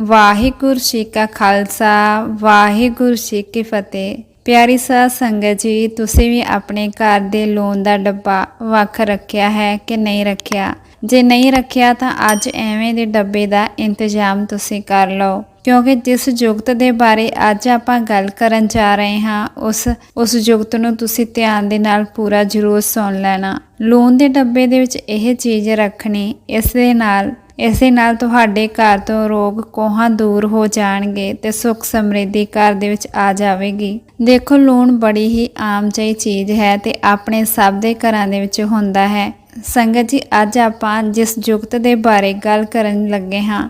ਵਾਹਿਗੁਰੂ ਜੀ ਕਾ ਖਾਲਸਾ, ਵਾਹਿਗੁਰੂ ਜੀ ਕੀ ਫਤਿਹ। ਪਿਆਰੀ ਸਾਧ ਸੰਗਤ ਜੀ, ਤੁਸੀਂ ਵੀ ਆਪਣੇ ਘਰ ਦੇ ਲੋਨ ਦਾ ਡੱਬਾ ਵੱਖ ਰੱਖਿਆ ਹੈ ਕਿ ਨਹੀਂ ਰੱਖਿਆ? ਜੇ ਨਹੀਂ ਰੱਖਿਆ ਤਾਂ ਅੱਜ ਐਵੇਂ ਦੇ ਡੱਬੇ ਦਾ ਇੰਤਜ਼ਾਮ ਤੁਸੀਂ ਕਰ ਲਓ। ਕਿਉਂਕਿ ਜਿਸ ਜੁਗਤ ਦੇ ਬਾਰੇ ਅੱਜ ਆਪਾਂ ਗੱਲ ਕਰਨ ਜਾ ਰਹੇ ਹਾਂ, ਉਸ ਉਸ ਜੁਗਤ ਨੂੰ ਤੁਸੀਂ ਧਿਆਨ ਦੇ ਨਾਲ ਪੂਰਾ ਜ਼ਰੂਰ ਸੁਣ ਲੈਣਾ। ਲੋਨ ਦੇ ਡੱਬੇ ਦੇ ਵਿੱਚ ਇਹ ਚੀਜ਼ ਰੱਖਣੀ, ਇਸ ਦੇ ਨਾਲ ਇਸੇ ਨਾਲ ਤੁਹਾਡੇ ਘਰ ਤੋਂ ਰੋਗ ਕੋਹਾਂ ਦੂਰ ਹੋ ਜਾਣਗੇ ਤੇ ਸੁੱਖ ਸਮਰਿੱਧੀ ਘਰ ਦੇ ਵਿੱਚ ਆ ਜਾਵੇਗੀ। ਦੇਖੋ, ਲੂਣ ਬੜੀ ਹੀ ਆਮ ਜਿਹੀ ਚੀਜ਼ ਹੈ ਤੇ ਆਪਣੇ ਸਭ ਦੇ ਘਰਾਂ ਦੇ ਵਿੱਚ ਹੁੰਦਾ ਹੈ। ਸੰਗਤ ਜੀ, ਅੱਜ ਆਪਾਂ ਜਿਸ ਜੁਗਤ ਦੇ ਬਾਰੇ ਗੱਲ ਕਰਨ ਲੱਗੇ ਹਾਂ,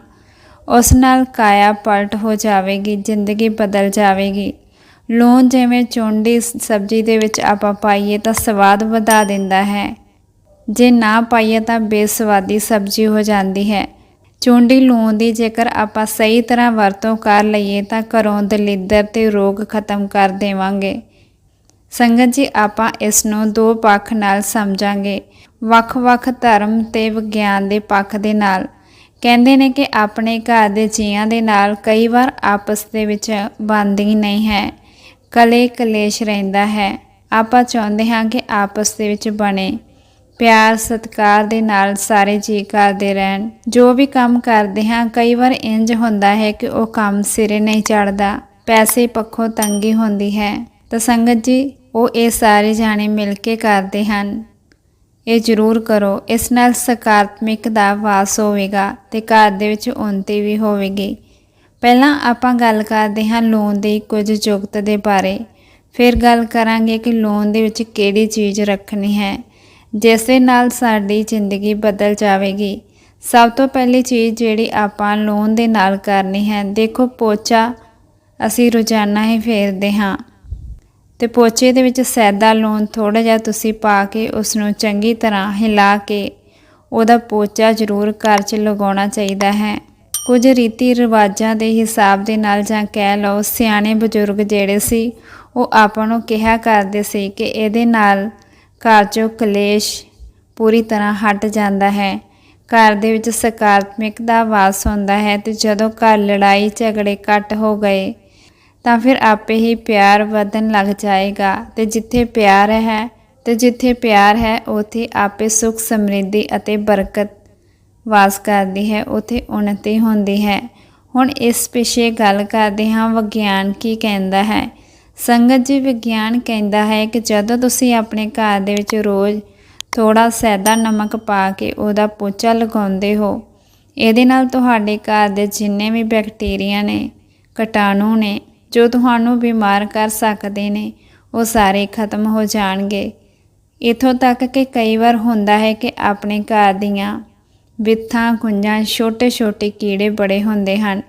ਉਸ ਨਾਲ ਕਾਇਆ ਪਲਟ ਹੋ ਜਾਵੇਗੀ, ਜ਼ਿੰਦਗੀ ਬਦਲ ਜਾਵੇਗੀ। ਲੂਣ ਜਿਵੇਂ ਚੁੰਡੀ ਸਬਜ਼ੀ ਦੇ ਵਿੱਚ ਆਪਾਂ ਪਾਈਏ ਤਾਂ ਸਵਾਦ ਵਧਾ ਦਿੰਦਾ ਹੈ। ਜੇ ਨਾ ਪਾਈਏ ਤਾਂ ਬੇਸਵਾਦੀ ਸਬਜ਼ੀ ਹੋ ਜਾਂਦੀ ਹੈ। ਚੁੰਡੀ ਲੂਣ ਦੀ ਜੇਕਰ ਆਪਾਂ ਸਹੀ ਤਰ੍ਹਾਂ ਵਰਤੋਂ ਕਰ ਲਈਏ ਤਾਂ ਘਰੋਂ ਦਲਿੱਦਰ ਤੇ ਰੋਗ ਖਤਮ ਕਰ ਦੇਵਾਂਗੇ। ਸੰਗਤ ਜੀ, ਆਪਾਂ ਇਸ ਨੂੰ ਦੋ ਪੱਖ ਨਾਲ ਸਮਝਾਂਗੇ। ਵੱਖ-ਵੱਖ ਧਰਮ ਤੇ ਵਿਗਿਆਨ ਦੇ ਪੱਖ ਦੇ ਨਾਲ। ਕਹਿੰਦੇ ਨੇ ਕਿ ਆਪਣੇ ਘਰ ਦੇ ਜੀਆਂ ਦੇ ਨਾਲ ਕਈ ਵਾਰ ਆਪਸ ਦੇ ਵਿੱਚ ਬਣਦੀ ਨਹੀਂ ਹੈ। ਕਲੇ ਕਲੇਸ਼ ਰਹਿੰਦਾ ਹੈ। ਆਪਾਂ ਚਾਹੁੰਦੇ ਹਾਂ ਕਿ ਆਪਸ ਦੇ ਵਿੱਚ ਬਣੇ। ਪਿਆਰ, ਸਤਿਕਾਰ ਦੇ ਨਾਲ ਸਾਰੇ ਜੀ ਕਰਦੇ ਰਹਿਣ। ਜੋ ਵੀ ਕੰਮ ਕਰਦੇ ਹਾਂ, ਕਈ ਵਾਰ ਇੰਜ ਹੁੰਦਾ ਹੈ ਕਿ ਉਹ ਕੰਮ ਸਿਰੇ ਨਹੀਂ ਚੜਦਾ ਪੈਸੇ ਪੱਖੋਂ ਤੰਗੀ ਹੁੰਦੀ ਹੈ। ਤਾਂ ਸੰਗਤ ਜੀ, ਉਹ ਇਹ ਸਾਰੇ ਜਾਣੇ ਮਿਲ ਕੇ ਕਰਦੇ ਹਨ। ਇਹ ਜ਼ਰੂਰ ਕਰੋ। ਇਸ ਨਾਲ ਸਕਾਰਾਤਮਕ ਦਾ ਵਾਸ ਹੋਵੇਗਾ ਤੇ ਘਰ ਦੇ ਵਿੱਚ ਉਨਤੀ ਵੀ ਹੋਵੇਗੀ। ਪਹਿਲਾਂ ਆਪਾਂ ਗੱਲ ਕਰਦੇ ਹਾਂ ਲੋਨ ਦੀ ਕੁਝ ਜੁਗਤ ਦੇ ਬਾਰੇ। ਫਿਰ ਗੱਲ ਕਰਾਂਗੇ ਕਿ ਲੋਨ ਦੇ ਵਿੱਚ ਕਿਹੜੀ ਚੀਜ਼ ਰੱਖਣੀ ਹੈ। ਜਿਸ ਦੇ ਨਾਲ ਸਾਡੀ ਜ਼ਿੰਦਗੀ ਬਦਲ ਜਾਵੇਗੀ। ਸਭ ਤੋਂ ਪਹਿਲੀ ਚੀਜ਼ ਜਿਹੜੀ ਆਪਾਂ ਲੋਨ ਦੇ ਨਾਲ ਕਰਨੀ ਹੈ, ਦੇਖੋ ਪੋਚਾ ਅਸੀਂ ਰੋਜ਼ਾਨਾ ਹੀ ਫੇਰਦੇ ਹਾਂ ਤੇ ਪੋਚੇ ਦੇ ਵਿੱਚ ਸੈਦਾ ਲੋਨ ਥੋੜਾ ਜਿਹਾ ਤੁਸੀਂ ਪਾ ਕੇ ਉਸ ਨੂੰ ਚੰਗੀ ਤਰ੍ਹਾਂ ਹਿਲਾ ਕੇ ਉਹਦਾ ਪੋਚਾ ਜ਼ਰੂਰ ਘਰ 'ਚ ਲਗਾਉਣਾ ਚਾਹੀਦਾ ਹੈ। ਕੁਝ ਰੀਤੀ ਰਿਵਾਜਾਂ ਦੇ ਹਿਸਾਬ ਦੇ ਨਾਲ ਜਾਂ ਕਹਿ ਲਓ ਸਿਆਣੇ ਬਜ਼ੁਰਗ ਜਿਹੜੇ ਸੀ, ਉਹ ਆਪਾਂ ਨੂੰ ਕਿਹਾ ਕਰਦੇ ਸੀ ਕਿ ਇਹਦੇ ਨਾਲ ਘਰ 'ਚੋਂ ਕਲੇਸ਼ ਪੂਰੀ ਤਰ੍ਹਾਂ ਹਟ ਜਾਂਦਾ ਹੈ। ਘਰ ਦੇ ਵਿੱਚ ਸਕਾਰਾਤਮਕ ਦਾ ਵਾਸ ਹੁੰਦਾ ਹੈ ਤੇ ਜਦੋਂ ਘਰ ਲੜਾਈ ਝਗੜੇ ਘੱਟ ਹੋ ਗਏ ਤਾਂ ਫਿਰ ਆਪੇ ਹੀ ਪਿਆਰ ਵਧਣ ਲੱਗ ਜਾਏਗਾ ਤੇ ਜਿੱਥੇ ਪਿਆਰ ਹੈ ਤੇ ਜਿੱਥੇ ਪਿਆਰ ਹੈ, ਉਥੇ ਆਪੇ ਸੁਖ ਸਮਰਿੱਧੀ ਅਤੇ ਬਰਕਤ ਵਾਸ ਕਰਦੀ ਹੈ, ਉਥੇ ਉਨਤੀ ਹੁੰਦੀ ਹੈ। ਹੁਣ ਇਸ ਪਿਛੇ ਗੱਲ ਕਰਦੇ ਹਾਂ, ਵਿਗਿਆਨ ਕੀ ਕਹਿੰਦਾ ਹੈ? ਸੰਗਤ ਜੀ ਵਿਗਿਆਨ ਕਹਿੰਦਾ ਹੈ ਕਿ ਜਦੋਂ ਤੁਸੀਂ ਆਪਣੇ ਘਰ ਦੇ ਵਿੱਚ ਰੋਜ਼ ਥੋੜਾ ਸੈਦਾ ਨਮਕ ਪਾ ਕੇ ਉਹਦਾ ਪੋਚਾ ਲਗਾਉਂਦੇ ਹੋ, ਇਹਦੇ ਨਾਲ ਤੁਹਾਡੇ ਘਰ ਦੇ ਜਿੰਨੇ ਵੀ ਬੈਕਟੀਰੀਆ ਨੇ, ਕੀਟਾਣੂ ਨੇ, ਜੋ ਤੁਹਾਨੂੰ ਬਿਮਾਰ ਕਰ ਸਕਦੇ ਨੇ, ਉਹ ਸਾਰੇ ਖਤਮ ਹੋ ਜਾਣਗੇ। ਇਥੋਂ ਤੱਕ ਕਿ ਕਈ ਵਾਰ ਹੁੰਦਾ ਹੈ ਕਿ ਆਪਣੇ ਘਰ ਦੀਆਂ ਬਿੱਥਾਂ ਕੁੰਜਾਂ ਛੋਟੇ-ਛੋਟੇ ਕੀੜੇ ਬੜੇ ਹੁੰਦੇ ਹਨ।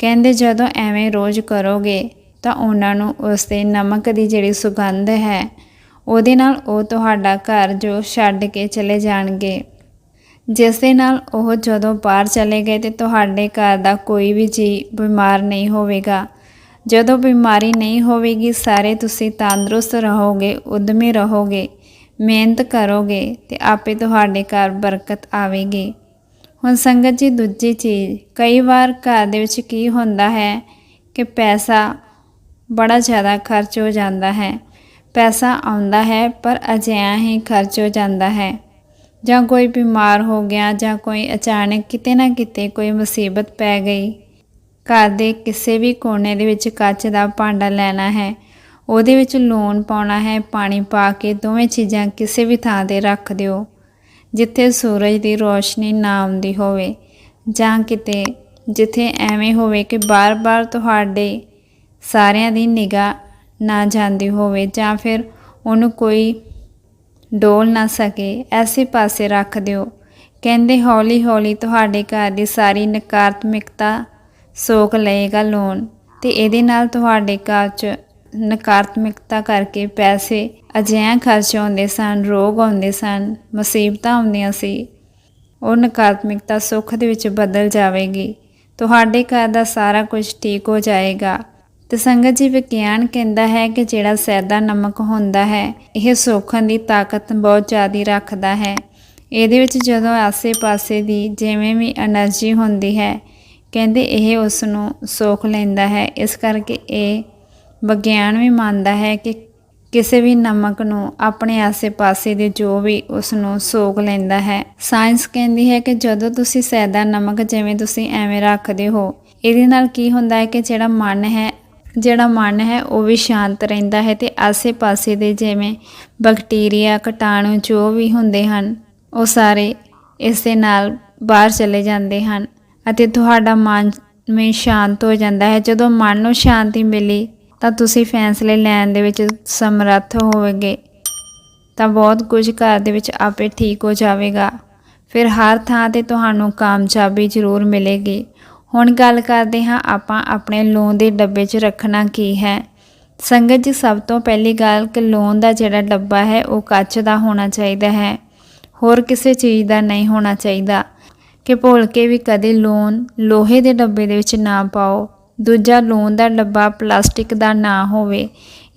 ਕਹਿੰਦੇ ਜਦੋਂ ਐਵੇਂ ਰੋਜ਼ ਕਰੋਗੇ ਤਾਂ ਉਹਨਾਂ ਨੂੰ ਉਸ ਦੇ ਨਮਕ ਦੀ ਜਿਹੜੀ ਸੁਗੰਧ ਹੈ, ਉਹਦੇ ਨਾਲ ਉਹ ਤੁਹਾਡਾ ਘਰ ਜੋ ਛੱਡ ਕੇ ਚਲੇ ਜਾਣਗੇ। ਜਿਸ ਦੇ ਨਾਲ ਉਹ ਜਦੋਂ ਬਾਹਰ ਚਲੇ ਗਏ ਤੇ ਤੁਹਾਡੇ ਘਰ ਦਾ ਕੋਈ ਵੀ ਜੀ ਬਿਮਾਰ ਨਹੀਂ ਹੋਵੇਗਾ। ਜਦੋਂ ਬਿਮਾਰੀ ਨਹੀਂ ਹੋਵੇਗੀ, ਸਾਰੇ ਤੁਸੀਂ ਤੰਦਰੁਸਤ ਰਹੋਗੇ, ਉਦਮੀ ਰਹੋਗੇ, ਮਿਹਨਤ ਕਰੋਗੇ ਤੇ ਆਪੇ ਤੁਹਾਡੇ ਘਰ ਬਰਕਤ ਆਵੇਗੀ। ਹੁਣ ਸੰਗਤ ਜੀ, ਦੂਜੀ ਚੀਜ਼, ਕਈ ਵਾਰ ਘਰ ਦੇ ਵਿੱਚ ਕੀ ਹੁੰਦਾ ਹੈ ਕਿ ਪੈਸਾ ਬੜਾ ਜ਼ਿਆਦਾ ਖਰਚ ਹੋ ਜਾਂਦਾ ਹੈ। ਪੈਸਾ ਆਉਂਦਾ ਹੈ, ਪਰ ਅਜਿਹਾ ਹੀ ਖਰਚ ਹੋ ਜਾਂਦਾ ਹੈ। ਜਾਂ ਕੋਈ ਬਿਮਾਰ ਹੋ ਗਿਆ ਜਾਂ ਕੋਈ ਅਚਾਨਕ ਕਿਤੇ ਨਾ ਕਿਤੇ ਕੋਈ ਮੁਸੀਬਤ ਪੈ ਗਈ। ਘਰ ਦੇ ਕਿਸੇ ਵੀ ਕੋਨੇ ਦੇ ਵਿੱਚ ਕੱਚ ਦਾ ਭਾਂਡਾ ਲੈਣਾ ਹੈ। ਉਹਦੇ ਵਿੱਚ ਲੂਣ ਪਾਉਣਾ ਹੈ, ਪਾਣੀ ਪਾ ਕੇ ਦੋਵੇਂ ਚੀਜ਼ਾਂ ਕਿਸੇ ਵੀ ਥਾਂ ਤੇ ਰੱਖ ਦਿਓ, ਜਿੱਥੇ ਸੂਰਜ ਦੀ ਰੋਸ਼ਨੀ ਨਾ ਆਉਂਦੀ ਹੋਵੇ ਜਾਂ ਕਿਤੇ, ਜਿੱਥੇ ਐਵੇਂ ਹੋਵੇ ਕਿ ਬਾਰ-ਬਾਰ ਤੁਹਾਡੇ ਸਾਰਿਆਂ ਦੀ ਨਿਗਾਹ ਨਾ ਜਾਂਦੀ ਹੋਵੇ ਜਾਂ ਫਿਰ ਉਹਨੂੰ ਕੋਈ ਡੋਲ ਨਾ ਸਕੇ, ਐਸੇ ਪਾਸੇ ਰੱਖ ਦਿਓ। ਕਹਿੰਦੇ ਹੌਲੀ-ਹੌਲੀ ਤੁਹਾਡੇ ਘਰ ਦੀ ਸਾਰੀ ਨਕਾਰਾਤਮਕਤਾ ਸੋਕ ਲਏਗਾ ਲੋਨ ਤੇ ਇਹਦੇ ਨਾਲ ਤੁਹਾਡੇ ਘਰ 'ਚ ਨਕਾਰਾਤਮਕਤਾ ਕਰਕੇ ਪੈਸੇ ਅਜਿਹਾ ਖਰਚ ਹੁੰਦੇ ਸਨ, ਰੋਗ ਹੁੰਦੇ ਸਨ, ਮੁਸੀਬਤਾਂ ਆਉਂਦੀਆਂ ਸੀ। ਉਹ ਨਕਾਰਾਤਮਕਤਾ ਸੁੱਖ ਦੇ ਵਿੱਚ ਬਦਲ ਜਾਵੇਗੀ। ਤੁਹਾਡੇ ਘਰ ਦਾ ਸਾਰਾ ਕੁਝ ਠੀਕ ਹੋ ਜਾਏਗਾ। ਤੇ ਸੰਗਤ ਜੀ ਵਿਗਿਆਨ ਕਹਿੰਦਾ ਹੈ ਕਿ ਜਿਹੜਾ ਸੈਦਾ ਨਮਕ ਹੁੰਦਾ ਹੈ, ਇਹ ਸੋਖਣ ਦੀ ਤਾਕਤ ਬਹੁਤ ਜ਼ਿਆਦਾ ਰੱਖਦਾ ਹੈ। ਇਹਦੇ ਵਿੱਚ ਜਦੋਂ ਆਸੇ-ਪਾਸੇ ਦੀ ਜਿਵੇਂ ਵੀ એનર્ਜੀ ਹੁੰਦੀ ਹੈ, ਕਹਿੰਦੇ ਇਹ ਉਸ ਨੂੰ ਸੋਖ ਲੈਂਦਾ ਹੈ। ਇਸ ਕਰਕੇ ਇਹ ਵਿਗਿਆਨ ਵੀ ਮੰਨਦਾ ਹੈ ਕਿ ਕਿਸੇ ਵੀ ਨਮਕ ਨੂੰ ਆਪਣੇ ਆਸੇ-ਪਾਸੇ ਦੇ ਜੋ ਵੀ ਉਸ ਨੂੰ ਸੋਖ ਲੈਂਦਾ ਹੈ। ਸਾਇੰਸ ਕਹਿੰਦੀ ਹੈ ਕਿ ਜਦੋਂ ਤੁਸੀਂ ਸੈਦਾ ਨਮਕ ਜਿਵੇਂ ਤੁਸੀਂ ਐਵੇਂ ਰੱਖਦੇ ਹੋ, ਇਹਦੇ ਨਾਲ ਕੀ ਹੁੰਦਾ ਹੈ ਕਿ ਜਿਹੜਾ ਮਨ ਹੈ ਜਿਹੜਾ ਮਨ ਹੈ, ਉਹ ਵੀ ਸ਼ਾਂਤ ਰਹਿੰਦਾ ਹੈ ਤੇ ਆਸੇ-ਪਾਸੇ ਦੇ ਜਿਵੇਂ ਬੈਕਟੀਰੀਆ, ਕੀਟਾਣੂ ਜੋ ਵੀ ਹੁੰਦੇ ਹਨ, ਉਹ ਸਾਰੇ ਇਸ ਦੇ ਨਾਲ ਬਾਹਰ ਚਲੇ ਜਾਂਦੇ ਹਨ ਅਤੇ ਤੁਹਾਡਾ ਮਨ ਵੀ ਸ਼ਾਂਤ ਹੋ ਜਾਂਦਾ ਹੈ। ਜਦੋਂ ਮਨ ਨੂੰ ਸ਼ਾਂਤੀ ਮਿਲੀ, ਤਾਂ ਤੁਸੀਂ ਫੈਸਲੇ ਲੈਣ ਦੇ ਵਿੱਚ ਸਮਰੱਥ ਹੋਵੋਗੇ, ਤਾਂ ਬਹੁਤ ਕੁਝ ਘਰ ਦੇ ਵਿੱਚ ਆਪੇ ਠੀਕ ਹੋ ਜਾਵੇਗਾ। ਫਿਰ ਹਰ ਥਾਂ ਤੇ ਤੁਹਾਨੂੰ ਕਾਮਯਾਬੀ ਜ਼ਰੂਰ ਮਿਲੇਗੀ। ਹੁਣ ਗੱਲ ਕਰਦੇ ਹਾਂ ਆਪਾਂ ਆਪਣੇ ਲੋਨ ਦੇ ਡੱਬੇ 'ਚ ਰੱਖਣਾ ਕੀ ਹੈ। ਸੰਗਤ ਜੀ, ਸਭ ਤੋਂ ਪਹਿਲੀ ਗੱਲ ਕਿ ਲੋਨ ਦਾ ਜਿਹੜਾ ਡੱਬਾ ਹੈ, ਉਹ ਕੱਚ ਦਾ ਹੋਣਾ ਚਾਹੀਦਾ ਹੈ। ਹੋਰ ਕਿਸੇ ਚੀਜ਼ ਦਾ ਨਹੀਂ ਹੋਣਾ ਚਾਹੀਦਾ। ਕਿ ਭੁੱਲ ਕੇ ਵੀ ਕਦੇ ਲੋਨ ਲੋਹੇ ਦੇ ਡੱਬੇ ਦੇ ਵਿੱਚ ਨਾ ਪਾਓ। ਦੂਜਾ ਲੋਨ ਦਾ ਡੱਬਾ ਪਲਾਸਟਿਕ ਦਾ ਨਾ ਹੋਵੇ।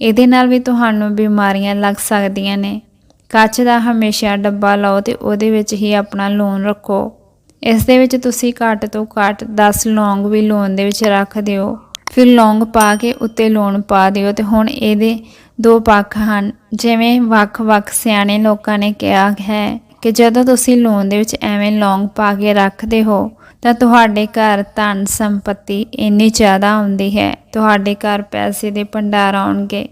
ਇਹਦੇ ਨਾਲ ਵੀ ਤੁਹਾਨੂੰ ਬਿਮਾਰੀਆਂ ਲੱਗ ਸਕਦੀਆਂ ਨੇ। ਕੱਚ ਦਾ ਹਮੇਸ਼ਾ ਡੱਬਾ ਲਓ ਤੇ ਉਹਦੇ ਵਿੱਚ ਹੀ ਆਪਣਾ ਲੋਨ ਰੱਖੋ। ਇਸ ਦੇ ਵਿੱਚ ਤੁਸੀਂ ਘੱਟ ਤੋਂ ਘੱਟ 10 ਲੌਂਗ ਵੀ ਲੋਨ ਦੇ ਵਿੱਚ ਰੱਖ ਦਿਓ। ਫਿਰ ਲੌਂਗ ਪਾ ਕੇ ਉੱਤੇ ਲੋਨ ਪਾ ਦਿਓ ਤੇ ਹੁਣ ਇਹਦੇ ਦੋ ਪੱਖ ਹਨ। ਜਿਵੇਂ ਵੱਖ-ਵੱਖ ਸਿਆਣੇ ਲੋਕਾਂ ਨੇ ਕਿਹਾ ਹੈ ਕਿ ਜਦੋਂ ਤੁਸੀਂ ਲੋਨ ਦੇ ਵਿੱਚ ਐਵੇਂ ਲੌਂਗ ਪਾ ਕੇ ਰੱਖਦੇ ਹੋ, ਤਾਂ ਤੁਹਾਡੇ ਘਰ ਧਨ ਸੰਪਤੀ ਇੰਨੀ ਜ਼ਿਆਦਾ ਆਉਂਦੀ ਹੈ। ਤੁਹਾਡੇ ਘਰ ਪੈਸੇ ਦੇ ਭੰਡਾਰ ਆਉਣਗੇ,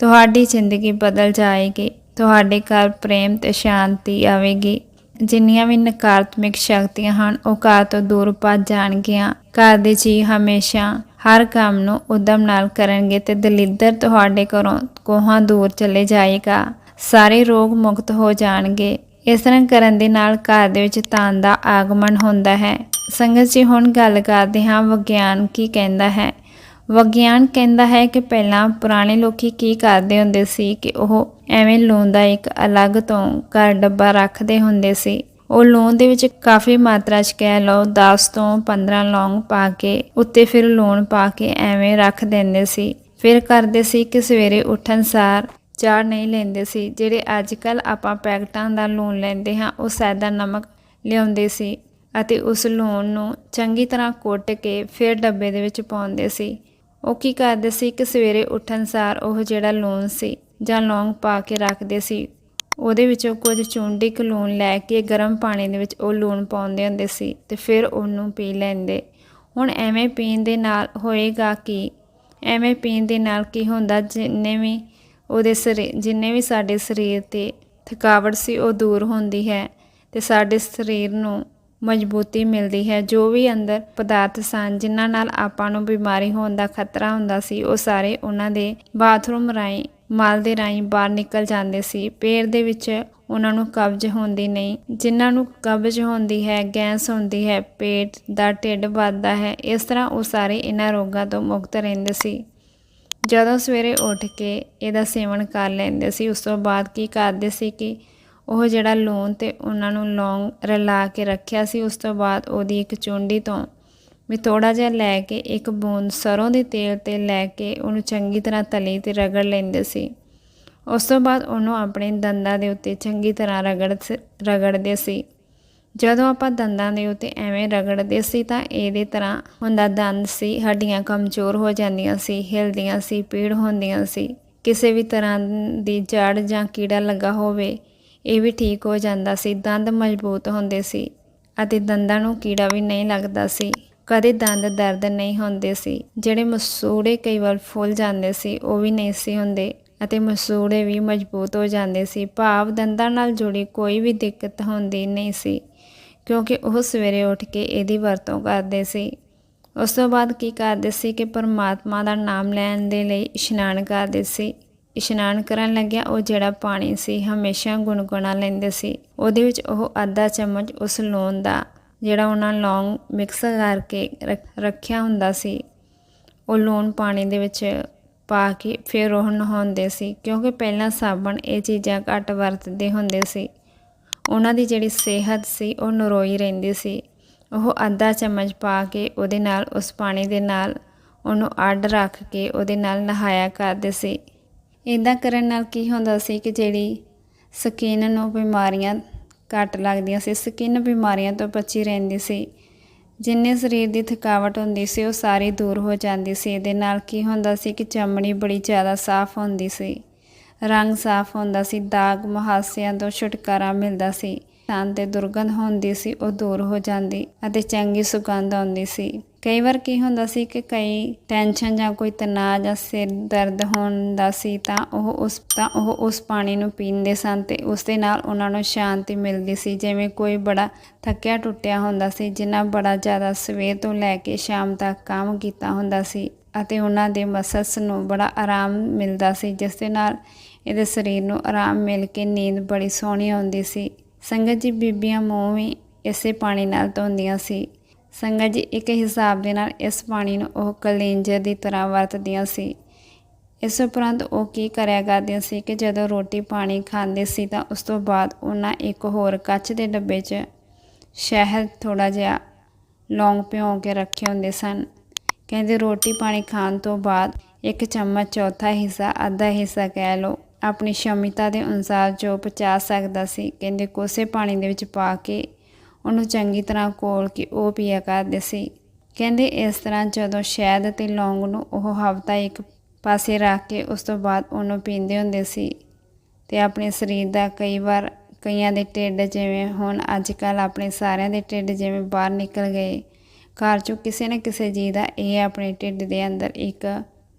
ਤੁਹਾਡੀ ਜ਼ਿੰਦਗੀ ਬਦਲ ਜਾਏਗੀ, ਤੁਹਾਡੇ ਘਰ ਪ੍ਰੇਮ ਤੇ ਸ਼ਾਂਤੀ ਆਵੇਗੀ। ਜਿੰਨੀਆਂ ਵੀ ਨਕਾਰਾਤਮਕ ਸ਼ਕਤੀਆਂ ਹਨ, ਉਹ ਘਰ ਤੋਂ ਦੂਰ ਭੱਜ ਜਾਣਗੀਆਂ। ਘਰ ਦੇ ਜੀ ਹਮੇਸ਼ਾ ਹਰ ਕੰਮ ਨੂੰ ਉਦਮ ਨਾਲ ਕਰਨਗੇ ਤੇ ਦਲਿੱਦਰ ਤੁਹਾਡੇ ਘਰੋਂ ਕੋਹਾਂ ਦੂਰ ਚਲੇ ਜਾਏਗਾ। ਸਾਰੇ ਰੋਗ ਮੁਕਤ ਹੋ ਜਾਣਗੇ। ਇਸ ਤਰ੍ਹਾਂ ਕਰਨ ਦੇ ਨਾਲ ਘਰ ਦੇ ਵਿੱਚ ਧਨ ਦਾ ਆਗਮਨ ਹੁੰਦਾ ਹੈ। ਸੰਗਤ ਜੀ, ਹੁਣ ਗੱਲ ਕਰਦੇ ਹਾਂ ਵਿਗਿਆਨ ਕੀ ਕਹਿੰਦਾ ਹੈ। ਵਿਗਿਆਨ ਕਹਿੰਦਾ ਹੈ ਕਿ ਪਹਿਲਾਂ ਪੁਰਾਣੇ ਲੋਕੀ ਕੀ ਕਰਦੇ ਹੁੰਦੇ ਸੀ ਕਿ ਉਹ ਐਵੇਂ ਲੂਣ ਦਾ ਇੱਕ ਅਲੱਗ ਤੋਂ ਘਰ ਡੱਬਾ ਰੱਖਦੇ ਹੁੰਦੇ ਸੀ। ਉਹ ਲੂਣ ਦੇ ਵਿੱਚ ਕਾਫੀ ਮਾਤਰਾ 'ਚ ਕਹਿ ਲਓ 10 ਤੋਂ 15 ਲੌਂਗ ਪਾ ਕੇ ਉੱਤੇ ਫਿਰ ਲੂਣ ਪਾ ਕੇ ਐਵੇਂ ਰੱਖ ਦਿੰਦੇ ਸੀ। ਫਿਰ ਕਰਦੇ ਸੀ ਕਿ ਸਵੇਰੇ ਉੱਠਣ ਸਾਰ ਚਾਹ ਨਹੀਂ ਲੈਂਦੇ ਸੀ। ਜਿਹੜੇ ਅੱਜ ਕੱਲ ਆਪਾਂ ਪੈਕਟਾਂ ਦਾ ਲੂਣ ਲੈਂਦੇ ਹਾਂ, ਉਹ ਸੈਦਾ ਨਮਕ ਲਿਆਉਂਦੇ ਸੀ ਅਤੇ ਉਸ ਲੂਣ ਨੂੰ ਚੰਗੀ ਤਰ੍ਹਾਂ ਕੁੱਟ ਕੇ ਫਿਰ ਡੱਬੇ ਦੇ ਵਿੱਚ ਪਾਉਂਦੇ ਸੀ। ਉਹ ਕੀ ਕਰਦੇ ਸੀ? ਕਿ ਸਵੇਰੇ ਉੱਠਣ ਸਾਰ ਉਹ ਜਿਹੜਾ ਲੂਣ ਸੀ ਜਾਂ ਲੌਂਗ ਪਾ ਕੇ ਰੱਖਦੇ ਸੀ, ਉਹਦੇ ਵਿੱਚੋਂ ਕੁਝ ਚੁੰਡੀ ਕੁ ਲੂਣ ਲੈ ਕੇ ਗਰਮ ਪਾਣੀ ਦੇ ਵਿੱਚ ਉਹ ਲੂਣ ਪਾਉਂਦੇ ਹੁੰਦੇ ਸੀ ਤੇ ਫਿਰ ਉਹਨੂੰ ਪੀ ਲੈਂਦੇ। ਹੁਣ ਐਵੇਂ ਪੀਣ ਦੇ ਨਾਲ ਹੋਏਗਾ ਕਿ? ਐਵੇਂ ਪੀਣ ਦੇ ਨਾਲ ਕੀ ਹੁੰਦਾ? ਜਿੰਨੇ ਵੀ ਉਹਦੇ ਸਰੀਰ ਜਿੰਨੇ ਵੀ ਸਾਡੇ ਸਰੀਰ ਤੇ ਥਕਾਵਟ ਸੀ ਉਹ ਦੂਰ ਹੁੰਦੀ ਹੈ ਤੇ ਸਾਡੇ ਸਰੀਰ ਨੂੰ ਮਜ਼ਬੂਤੀ ਮਿਲਦੀ ਹੈ। ਜੋ ਵੀ ਅੰਦਰ ਪਦਾਰਥ ਸਨ, ਜਿਨ੍ਹਾਂ ਨਾਲ ਆਪਾਂ ਨੂੰ ਬਿਮਾਰੀ ਹੋਣ ਦਾ ਖਤਰਾ ਹੁੰਦਾ ਸੀ, ਉਹ ਸਾਰੇ ਉਹਨਾਂ ਦੇ ਬਾਥਰੂਮ ਰਾਹੀਂ, ਮਲ ਦੇ ਰਾਹੀਂ ਬਾਹਰ ਨਿਕਲ ਜਾਂਦੇ ਸੀ। ਪੇਟ ਦੇ ਵਿੱਚ ਉਹਨਾਂ ਨੂੰ ਕਬਜ਼ ਹੁੰਦੀ ਨਹੀਂ। ਜਿਨ੍ਹਾਂ ਨੂੰ ਕਬਜ਼ ਹੁੰਦੀ ਹੈ, ਗੈਸ ਹੁੰਦੀ ਹੈ, ਪੇਟ ਦਾ ਢਿੱਡ ਵੱਧਦਾ ਹੈ, ਇਸ ਤਰ੍ਹਾਂ ਉਹ ਸਾਰੇ ਇਹਨਾਂ ਰੋਗਾਂ ਤੋਂ ਮੁਕਤ ਰਹਿੰਦੇ ਸੀ। ਜਦੋਂ ਸਵੇਰੇ ਉੱਠ ਕੇ ਇਹਦਾ ਸੇਵਨ ਕਰ ਲੈਂਦੇ ਸੀ, ਉਸ ਤੋਂ ਬਾਅਦ ਕੀ ਕਰਦੇ ਸੀ ਕਿ ਉਹ ਜਿਹੜਾ ਲੂਣ ਤੇ ਉਹਨਾਂ ਨੂੰ ਲੌਂਗ ਰਲਾ ਕੇ ਰੱਖਿਆ ਸੀ, ਉਸ ਤੋਂ ਬਾਅਦ ਉਹਦੀ ਇੱਕ ਚੁੰਡੀ ਤੋਂ ਵੀ ਥੋੜਾ ਜਿਹਾ ਲੈ ਕੇ ਇੱਕ ਬੂੰਦ ਸਰੋਂ ਦੇ ਤੇਲ ਤੇ ਲੈ ਕੇ ਉਹਨੂੰ ਚੰਗੀ ਤਰ੍ਹਾਂ ਤਲੀ ਤੇ ਰਗੜ ਲੈਂਦੇ ਸੀ। ਉਸ ਤੋਂ ਬਾਅਦ ਉਹਨੂੰ ਆਪਣੇ ਦੰਦਾਂ ਦੇ ਉੱਤੇ ਚੰਗੀ ਤਰ੍ਹਾਂ ਰਗੜ ਰਗੜਦੇ ਸੀ। ਜਦੋਂ ਆਪਾਂ ਦੰਦਾਂ ਦੇ ਉੱਤੇ ਐਵੇਂ ਰਗੜਦੇ ਸੀ ਤਾਂ ਇਹਦੇ ਤਰ੍ਹਾਂ ਹੁੰਦਾ ਦੰਦ ਸੀ, ਹੱਡੀਆਂ ਕਮਜ਼ੋਰ ਹੋ ਜਾਂਦੀਆਂ ਸੀ, ਹਿਲਦੀਆਂ ਸੀ, ਪੀੜ ਹੁੰਦੀਆਂ ਸੀ। ਕਿਸੇ ਵੀ ਤਰ੍ਹਾਂ ਦੀ ਜੜ ਜਾਂ ਕੀੜਾ ਲੱਗਾ ਹੋਵੇ ਇਹ ਵੀ ਠੀਕ ਹੋ ਜਾਂਦਾ ਸੀ, ਦੰਦ ਮਜ਼ਬੂਤ ਹੁੰਦੇ ਸੀ ਅਤੇ ਦੰਦਾਂ ਨੂੰ ਕੀੜਾ ਵੀ ਨਹੀਂ ਲੱਗਦਾ ਸੀ। ਕਦੇ ਦੰਦ ਦਰਦ ਨਹੀਂ ਹੁੰਦੇ ਸੀ, ਜਿਹੜੇ ਮਸੂੜੇ ਕਈ ਵਾਰ ਫੁੱਲ ਜਾਂਦੇ ਸੀ, ਉਹ ਵੀ ਨਹੀਂ ਸੀ ਹੁੰਦੇ ਅਤੇ ਮਸੂੜੇ ਵੀ ਮਜ਼ਬੂਤ ਹੋ ਜਾਂਦੇ ਸੀ। ਭਾਵ ਦੰਦਾਂ ਨਾਲ ਜੁੜੀ ਕੋਈ ਵੀ ਦਿੱਕਤ ਹੁੰਦੀ ਨਹੀਂ ਸੀ, ਕਿਉਂਕਿ ਉਹ ਸਵੇਰੇ ਉੱਠ ਕੇ ਇਹਦੀ ਵਰਤੋਂ ਕਰਦੇ ਸੀ। ਉਸ ਤੋਂ ਬਾਅਦ ਕੀ ਕਰਦੇ ਸੀ ਕਿ ਪਰਮਾਤਮਾ ਦਾ ਨਾਮ ਲੈਣ ਦੇ ਲਈ ਇਸ਼ਨਾਨ ਕਰਦੇ ਸੀ। ਇਸ਼ਨਾਨ ਕਰਨ ਲੱਗਿਆ, ਉਹ ਜਿਹੜਾ ਪਾਣੀ ਸੀ ਹਮੇਸ਼ਾ ਗੁਨਗੁਣਾ ਲੈਂਦੇ ਸੀ। ਉਹਦੇ ਵਿੱਚ ਉਹ ਅੱਧਾ ਚਮਚ ਉਸ ਲੂਣ ਦਾ, ਜਿਹੜਾ ਉਹਨਾਂ ਲੌਂਗ ਮਿਕਸ ਕਰਕੇ ਰੱਖ- ਰੱਖਿਆ ਹੁੰਦਾ ਸੀ, ਉਹ ਲੂਣ ਪਾਣੀ ਦੇ ਵਿੱਚ ਪਾ ਕੇ ਫਿਰ ਉਹ ਨਹਾਉਂਦੇ ਸੀ। ਕਿਉਂਕਿ ਪਹਿਲਾਂ ਸਾਬਣ ਇਹ ਚੀਜ਼ਾਂ ਘੱਟ ਵਰਤਦੇ ਹੁੰਦੇ ਸੀ। ਉਹਨਾਂ ਦੀ ਜਿਹੜੀ ਸਿਹਤ ਸੀ, ਉਹ ਨਰੋਈ ਰਹਿੰਦੀ ਸੀ। ਉਹ ਅੱਧਾ ਚਮਚ ਪਾ ਕੇ ਉਹਦੇ ਨਾਲ, ਉਸ ਪਾਣੀ ਦੇ ਨਾਲ ਉਹਨੂੰ ਅੱਡ ਰੱਖ ਕੇ ਉਹਦੇ ਨਾਲ ਨਹਾਇਆ ਕਰਦੇ ਸੀ। ਇਦਾਂ ਕਰਨ ਨਾਲ ਕੀ ਹੁੰਦਾ ਸੀ ਕਿ ਜਿਹੜੀ ਸਕਿਨ ਨੂੰ ਬਿਮਾਰੀਆਂ ਘੱਟ ਲੱਗਦੀਆਂ ਸੀ ਸਕਿਨ ਬਿਮਾਰੀਆਂ ਤੋਂ ਬਚੀ ਰਹਿੰਦੀ ਸੀ। ਜਿੰਨੇ ਸਰੀਰ ਦੀ ਥਕਾਵਟ ਹੁੰਦੀ ਸੀ, ਉਹ ਸਾਰੀ ਦੂਰ ਹੋ ਜਾਂਦੀ ਸੀ। ਇਹਦੇ ਨਾਲ ਕੀ ਹੁੰਦਾ ਸੀ ਕਿ ਚਮੜੀ ਬੜੀ ਜ਼ਿਆਦਾ ਸਾਫ਼ ਹੁੰਦੀ ਸੀ। ਰੰਗ ਸਾਫ਼ ਹੁੰਦਾ ਸੀ, ਦਾਗ ਮੁਹਾਸਿਆਂ ਤੋਂ ਛੁਟਕਾਰਾ ਮਿਲਦਾ ਸੀ। ਸ਼ਾਂਤ ਤੇ ਦੁਰਗੰਧ ਹੁੰਦੀ ਸੀ, ਉਹ ਦੂਰ ਹੋ ਜਾਂਦੀ ਅਤੇ ਚੰਗੀ ਸੁਗੰਧ ਆਉਂਦੀ ਸੀ। ਕਈ ਵਾਰ ਕੀ ਹੁੰਦਾ ਸੀ ਕਿ ਕਈ ਟੈਨਸ਼ਨ ਜਾਂ ਕੋਈ ਤਣਾਅ ਜਾਂ ਸਿਰ ਦਰਦ ਹੁੰਦਾ ਸੀ ਤਾਂ ਉਹ ਉਸ, ਤਾਂ ਉਹ ਉਸ ਪਾਣੀ ਨੂੰ ਪੀਂਦੇ ਸਨ ਤੇ ਉਸ ਦੇ ਨਾਲ ਉਹਨਾਂ ਨੂੰ ਸ਼ਾਂਤੀ ਮਿਲਦੀ ਸੀ। ਜਿਵੇਂ ਕੋਈ ਬੜਾ ਥੱਕਿਆ ਟੁੱਟਿਆ ਹੁੰਦਾ ਸੀ, ਜਿਨ੍ਹਾਂ ਬੜਾ ਜ਼ਿਆਦਾ ਸਵੇਰ ਤੋਂ ਲੈ ਕੇ ਸ਼ਾਮ ਤੱਕ ਕੰਮ ਕੀਤਾ ਹੁੰਦਾ ਸੀ ਅਤੇ ਉਹਨਾਂ ਦੇ ਮਸਲਸ ਨੂੰ ਬੜਾ ਆਰਾਮ ਮਿਲਦਾ ਸੀ, ਜਿਸ ਦੇ ਨਾਲ ਇਹਦੇ ਸਰੀਰ ਨੂੰ ਆਰਾਮ ਮਿਲ ਕੇ ਨੀਂਦ ਬੜੀ ਸੋਹਣੀ ਆਉਂਦੀ ਸੀ। ਸੰਗਤ ਜੀ ਬੀਬੀਆਂ ਮੂੰਹ ਵੀ ਇਸੇ ਪਾਣੀ ਨਾਲ ਧੋਂਦੀਆਂ ਸੀ। ਸੰਗਤ ਜੀ ਇੱਕ ਹਿਸਾਬ ਦੇ ਨਾਲ ਇਸ ਪਾਣੀ ਨੂੰ ਉਹ ਕਲੇਂਜਰ ਦੀ ਤਰ੍ਹਾਂ ਵਰਤਦੀਆਂ ਸੀ। ਇਸ ਉਪਰੰਤ ਉਹ ਕੀ ਕਰਿਆ ਕਰਦੀਆਂ ਸੀ ਕਿ ਜਦੋਂ ਰੋਟੀ ਪਾਣੀ ਖਾਂਦੇ ਸੀ ਤਾਂ ਉਸ ਤੋਂ ਬਾਅਦ ਉਹਨਾਂ ਇੱਕ ਹੋਰ ਕੱਚ ਦੇ ਡੱਬੇ 'ਚ ਸ਼ਹਿਦ ਥੋੜਾ ਜਿਹਾ ਲੌਂਗ ਭਿਉਂ ਕੇ ਰੱਖੇ ਹੁੰਦੇ ਸਨ। ਕਹਿੰਦੇ ਰੋਟੀ ਪਾਣੀ ਖਾਣ ਤੋਂ ਬਾਅਦ ਇੱਕ ਚਮਚ ਚੌਥਾ ਹਿੱਸਾ, ਅੱਧਾ ਹਿੱਸਾ ਕਹਿ ਲਓ। ਆਪਣੀ ਸ਼ਮਿਤਾ ਦੇ ਅਨੁਸਾਰ ਜੋ ਪਚਾ ਸਕਦਾ ਸੀ, ਕਹਿੰਦੇ ਕੋਸੇ ਪਾਣੀ ਦੇ ਵਿੱਚ ਪਾ ਕੇ ਉਹਨੂੰ ਚੰਗੀ ਤਰ੍ਹਾਂ ਕੋਲ ਕੇ ਉਹ ਪੀਆ ਕਰਦੇ ਸੀ। ਕਹਿੰਦੇ ਇਸ ਤਰ੍ਹਾਂ ਜਦੋਂ ਸ਼ਹਿਦ ਤੇ ਲੌਂਗ ਨੂੰ ਉਹ ਹਫ਼ਤਾ ਇੱਕ ਪਾਸੇ ਰੱਖ ਕੇ ਉਸ ਤੋਂ ਬਾਅਦ ਉਹਨੂੰ ਪੀਂਦੇ ਹੁੰਦੇ ਸੀ ਤੇ ਆਪਣੇ ਸਰੀਰ ਦਾ ਕਈ ਵਾਰ ਕਈਆਂ ਦੇ ਢਿੱਡ ਜਿਵੇਂ ਹੁਣ ਅੱਜ ਕੱਲ ਆਪਣੇ ਸਾਰਿਆਂ ਦੇ ਢਿੱਡ ਜਿਵੇਂ ਬਾਹਰ ਨਿਕਲ ਗਏ। ਘਰ ਚੋਂ ਕਿਸੇ ਨਾ ਕਿਸੇ ਜੀ ਦਾ ਇਹ ਆਪਣੇ ਢਿੱਡ ਦੇ ਅੰਦਰ ਇੱਕ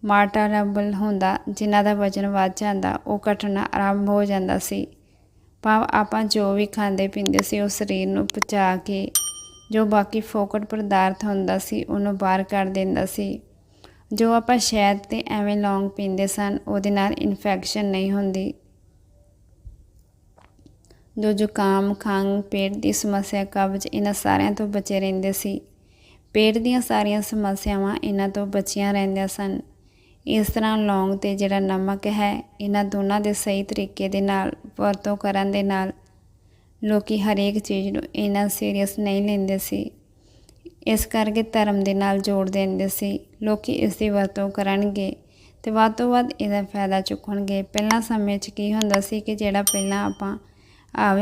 ਮਾਰਟਾਰਬਲ ਹੁੰਦਾ, ਜਿਨ੍ਹਾਂ ਦਾ ਵਜਨ ਵੱਧ ਜਾਂਦਾ, ਉਹ ਘਟਣਾ ਆਰੰਭ ਹੋ ਜਾਂਦਾ ਸੀ। ਭਾਵ ਆਪਾਂ ਜੋ ਵੀ ਖਾਂਦੇ ਪੀਂਦੇ ਸੀ, ਉਹ ਸਰੀਰ ਨੂੰ ਪਚਾ ਕੇ, ਜੋ ਬਾਕੀ ਫੋਕਟ ਪਦਾਰਥ ਹੁੰਦਾ ਸੀ, ਉਹਨੂੰ ਬਾਹਰ ਕੱਢ ਦਿੰਦਾ ਸੀ। ਜੋ ਆਪਾਂ ਸ਼ਹਿਦ ਤੇ ਐਵੇਂ ਲੌਂਗ ਪੀਂਦੇ ਸਨ, ਉਹਦੇ ਨਾਲ ਇਨਫੈਕਸ਼ਨ ਨਹੀਂ ਹੁੰਦੀ। ਜੋ ਜ਼ੁਕਾਮ, ਖੰਘ, ਪੇਟ ਦੀ ਸਮੱਸਿਆ, ਕਬਜ਼, ਇਹਨਾਂ ਸਾਰਿਆਂ ਤੋਂ ਬਚੇ ਰਹਿੰਦੇ ਸੀ। ਪੇਟ ਦੀਆਂ ਸਾਰੀਆਂ ਸਮੱਸਿਆਵਾਂ ਇਹਨਾਂ ਤੋਂ ਬਚੀਆਂ ਰਹਿੰਦੀਆਂ ਸਨ। ਇਸ ਤਰ੍ਹਾਂ ਲੌਂਗ ਤੇ ਜਿਹੜਾ ਨਮਕ ਹੈ, ਇਹਨਾਂ ਦੋਨਾਂ ਦੇ ਸਹੀ ਤਰੀਕੇ ਦੇ ਨਾਲ, ਵਰਤੋਂ ਕਰਨ ਦੇ ਨਾਲ ਲੋਕੀ ਹਰੇਕ ਚੀਜ਼ ਨੂੰ ਇਹਨਾਂ ਸੀਰੀਅਸ ਨਹੀਂ ਲੈਂਦੇ ਸੀ। ਇਸ ਕਰਕੇ ਧਰਮ ਦੇ ਨਾਲ ਜੋੜ ਦਿੰਦੇ ਸੀ। ਲੋਕੀ ਇਸ ਦੀ ਵਰਤੋਂ ਕਰਨਗੇ ਤੇ ਵੱਧ ਤੋਂ ਵੱਧ ਇਹਦਾ ਫਾਇਦਾ ਚੁੱਕਣਗੇ। ਪਹਿਲਾਂ ਸਮੇਂ 'ਚ ਕੀ ਹੁੰਦਾ ਸੀ ਕਿ ਜਿਹੜਾ ਪਹਿਲਾਂ ਆਪਾਂ ਆਵ,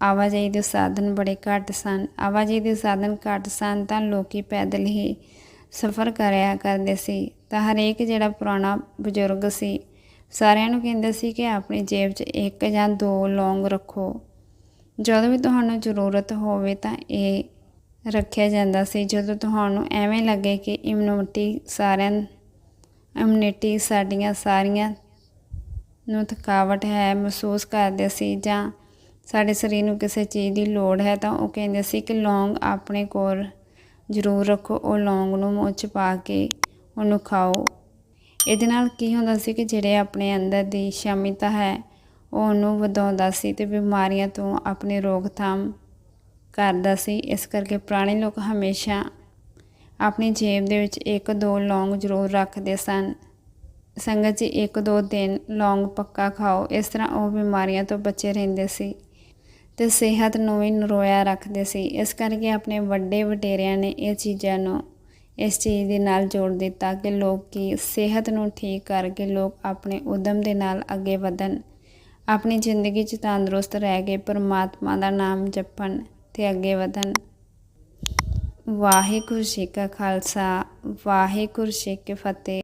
ਆਵਾਜਾਈ ਦੇ ਸਾਧਨ ਬੜੇ ਘੱਟ ਸਨ। ਆਵਾਜਾਈ ਦੇ ਸਾਧਨ ਘੱਟ ਸਨ ਤਾਂ ਲੋਕੀ ਪੈਦਲ ਹੀ ਸਫ਼ਰ ਕਰਿਆ ਕਰਦੇ ਸੀ। ਤਾਂ ਹਰੇਕ ਜਿਹੜਾ ਪੁਰਾਣਾ ਬਜ਼ੁਰਗ ਸੀ, ਸਾਰਿਆਂ ਨੂੰ ਕਹਿੰਦੇ ਸੀ ਕਿ ਆਪਣੀ ਜੇਬ 'ਚ ਇੱਕ ਜਾਂ ਦੋ ਲੌਂਗ ਰੱਖੋ। ਜਦੋਂ ਵੀ ਤੁਹਾਨੂੰ ਜ਼ਰੂਰਤ ਹੋਵੇ ਤਾਂ ਇਹ ਰੱਖਿਆ ਜਾਂਦਾ ਸੀ। ਜਦੋਂ ਤੁਹਾਨੂੰ ਐਵੇਂ ਲੱਗੇ ਕਿ ਇਮਿਊਨਿਟੀ ਸਾਰਿਆਂ ਇਮਿਊਨਿਟੀ ਸਾਡੀਆਂ ਸਾਰੀਆਂ ਨੂੰ ਥਕਾਵਟ ਹੈ, ਮਹਿਸੂਸ ਕਰਦੇ ਸੀ ਜਾਂ ਸਾਡੇ ਸਰੀਰ ਨੂੰ ਕਿਸੇ ਚੀਜ਼ ਦੀ ਲੋੜ ਹੈ, ਤਾਂ ਉਹ ਕਹਿੰਦੇ ਸੀ ਕਿ ਲੌਂਗ ਆਪਣੇ ਕੋਲ ਜ਼ਰੂਰ ਰੱਖੋ। ਉਹ ਲੌਂਗ ਨੂੰ ਮੂੰਹ 'ਚ ਪਾ ਕੇ ਉਹਨੂੰ ਖਾਓ। ਇਹਦੇ ਨਾਲ ਕੀ ਹੁੰਦਾ ਸੀ ਕਿ ਜਿਹੜੇ ਆਪਣੇ ਅੰਦਰ ਦੀ ਸ਼ਮਿਤਾ ਹੈ, ਉਹ ਉਹਨੂੰ ਵਧਾਉਂਦਾ ਸੀ ਤੇ ਬਿਮਾਰੀਆਂ ਤੋਂ ਆਪਣੀ ਰੋਕਥਾਮ ਕਰਦਾ ਸੀ। ਇਸ ਕਰਕੇ ਪੁਰਾਣੇ ਲੋਕ ਹਮੇਸ਼ਾ ਆਪਣੀ ਜੇਬ ਦੇ ਵਿੱਚ ਇੱਕ ਦੋ ਲੌਂਗ ਜ਼ਰੂਰ ਰੱਖਦੇ ਸਨ। ਸੰਗਤ ਜੀ, ਇੱਕ ਦੋ ਦਿਨ ਲੌਂਗ ਪੱਕਾ ਖਾਓ। ਇਸ ਤਰ੍ਹਾਂ ਉਹ ਬਿਮਾਰੀਆਂ ਤੋਂ ਬਚੇ ਰਹਿੰਦੇ ਸੀ ਤੇ ਸਿਹਤ ਨੂੰ ਵੀ ਨਰੋਇਆ ਰੱਖਦੇ ਸੀ। ਇਸ ਕਰਕੇ ਆਪਣੇ ਵੱਡੇ ਵਡੇਰਿਆਂ ਨੇ ਇਹ ਚੀਜ਼ਾਂ ਨੂੰ ਇਸ ਚੀਜ਼ ਦੇ ਨਾਲ ਜੋੜ ਦਿੱਤਾ ਕਿ ਲੋਕ ਕੀ ਸਿਹਤ ਨੂੰ ਠੀਕ ਕਰਕੇ ਲੋਕ ਆਪਣੇ ਉਦਮ ਦੇ ਨਾਲ ਅੱਗੇ ਵਧਣ। ਆਪਣੀ ਜ਼ਿੰਦਗੀ 'ਚ ਤੰਦਰੁਸਤ ਰਹਿ ਕੇ ਪਰਮਾਤਮਾ ਦਾ ਨਾਮ ਜਪਣ ਤੇ ਅੱਗੇ ਵਧਣ। ਵਾਹਿਗੁਰੂ ਜੀ ਕਾ ਖਾਲਸਾ, ਵਾਹਿਗੁਰੂ ਜੀ ਕੀ ਫਤਿਹ।